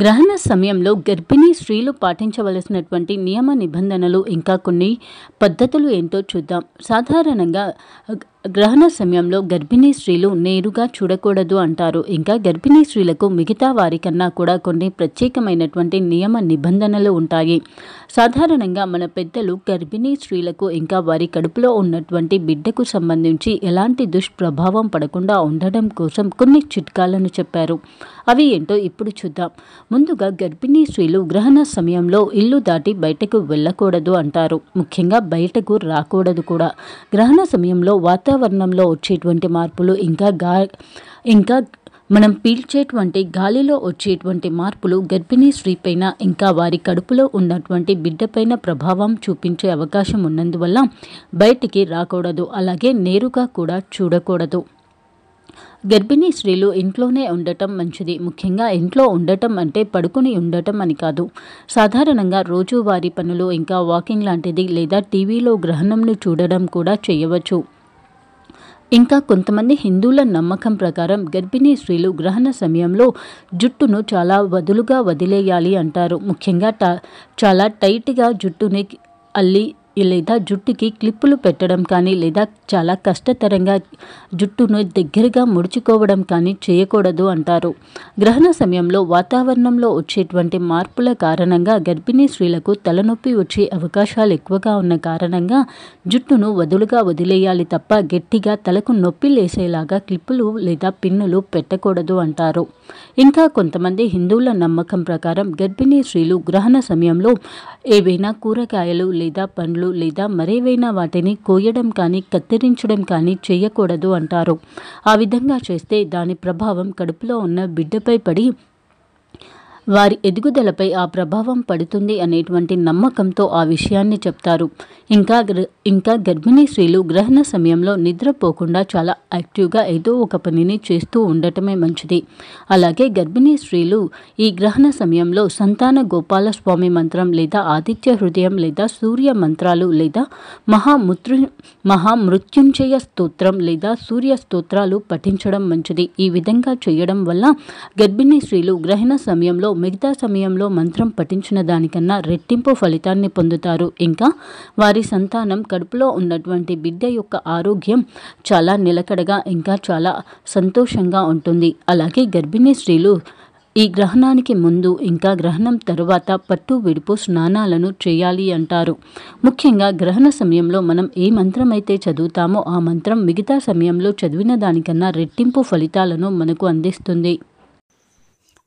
గ్రహణ సమయంలో గర్భిణీ స్త్రీలు పాటించవలసినటువంటి నియమ నిబంధనలు ఇంకా కొన్ని పద్ధతులు ఏంటో చూద్దాం. సాధారణంగా గ్రహణ సమయంలో గర్భిణీ స్త్రీలు నేరుగా చూడకూడదు అంటారు. ఇంకా గర్భిణీ స్త్రీలకు మిగతా వారికన్నా కూడా కొన్ని ప్రత్యేకమైనటువంటి నియమ నిబంధనలు ఉంటాయి. సాధారణంగా మన పెద్దలు గర్భిణీ స్త్రీలకు ఇంకా వారి కడుపులో ఉన్నటువంటి బిడ్డకు సంబంధించి ఎలాంటి దుష్ప్రభావం పడకుండా ఉండడం కోసం కొన్ని చిట్కాలను చెప్పారు. అవి ఏంటో ఇప్పుడు చూద్దాం. ముందుగా గర్భిణీ స్త్రీలు గ్రహణ సమయంలో ఇల్లు దాటి బయటకు వెళ్ళకూడదు అంటారు. ముఖ్యంగా బయటకు రాకూడదు కూడా. గ్రహణ సమయంలో వాతావరణంలో వచ్చేటువంటి మార్పులు ఇంకా గా ఇంకా మనం పీల్చేటువంటి గాలిలో వచ్చేటువంటి మార్పులు గర్భిణీ స్త్రీ పైన ఇంకా వారి కడుపులో ఉన్నటువంటి బిడ్డపైన ప్రభావం చూపించే అవకాశం ఉన్నందువల్ల బయటికి రాకూడదు. అలాగే నేరుగా కూడా చూడకూడదు. గర్భిణీ స్త్రీలు ఇంట్లోనే ఉండటం మంచిది. ముఖ్యంగా ఇంట్లో ఉండటం అంటే పడుకుని ఉండటం అని కాదు. సాధారణంగా రోజువారీ పనులు ఇంకా వాకింగ్ లాంటిది లేదా టీవీలో గ్రహణంను చూడడం కూడా చేయవచ్చు. ఇంకా కొంతమంది హిందువుల నమ్మకం ప్రకారం గర్భిణీ స్త్రీలు గ్రహణ సమయంలో జుట్టును చాలా వదులుగా వదిలేయాలి అంటారు. ముఖ్యంగా ట చాలా టైట్గా జుట్టుని అల్లి లేదా జుట్టుకి క్లిప్పులు పెట్టడం కానీ లేదా చాలా కష్టతరంగా జుట్టును దగ్గరగా ముడుచుకోవడం కానీ చేయకూడదు అంటారు. గ్రహణ సమయంలో వాతావరణంలో వచ్చేటువంటి మార్పుల కారణంగా గర్భిణీ స్త్రీలకు తలనొప్పి వచ్చే అవకాశాలు ఎక్కువగా ఉన్న కారణంగా జుట్టును వదులుగా వదిలేయాలి తప్ప గట్టిగా తలకు నొప్పి లేసేలాగా క్లిప్పులు లేదా పిన్నులు పెట్టకూడదు అంటారు. ఇంకా కొంతమంది హిందువుల నమ్మకం ప్రకారం గర్భిణీ స్త్రీలు గ్రహణ సమయంలో ఏవైనా కూరగాయలు లేదా పండ్లు లేదా మరేవైనా వాటిని కోయడం కానీ కత్తిరించడం కానీ చేయకూడదు అంటారు. ఆ విధంగా చేస్తే దాని ప్రభావం కడుపులో ఉన్న బిడ్డపై పడి వారి ఎదుగుదలపై ఆ ప్రభావం పడుతుంది అనేటువంటి నమ్మకంతో ఆ విషయాన్ని చెప్తారు. ఇంకా గ్ర ఇంకా గర్భిణీ స్త్రీలు గ్రహణ సమయంలో నిద్రపోకుండా చాలా యాక్టివ్గా ఏదో ఒక పనిని చేస్తూ ఉండటమే మంచిది. అలాగే గర్భిణీ స్త్రీలు ఈ గ్రహణ సమయంలో సంతాన గోపాల స్వామి మంత్రం లేదా ఆదిత్య హృదయం లేదా సూర్య మంత్రాలు లేదా మహామృత్యు మహామృత్యుంజయ స్తోత్రం లేదా సూర్య స్తోత్రాలు పఠించడం మంచిది. ఈ విధంగా చేయడం వల్ల గర్భిణీ స్త్రీలు గ్రహణ సమయంలో మిగతా సమయంలో మంత్రం పఠించిన దానికన్నా రెట్టింపు ఫలితాన్ని పొందుతారు. ఇంకా వారి సంతానం కడుపులో ఉన్నటువంటి బిడ్డ యొక్క ఆరోగ్యం చాలా నిలకడగా ఇంకా చాలా సంతోషంగా ఉంటుంది. అలాగే గర్భిణీ స్త్రీలు ఈ గ్రహణానికి ముందు ఇంకా గ్రహణం తరువాత పట్టు విడుపు స్నానాలను చేయాలి అంటారు. ముఖ్యంగా గ్రహణ సమయంలో మనం ఏ మంత్రం అయితే చదువుతామో ఆ మంత్రం మిగతా సమయంలో చదివిన దానికన్నా రెట్టింపు ఫలితాలను మనకు అందిస్తుంది.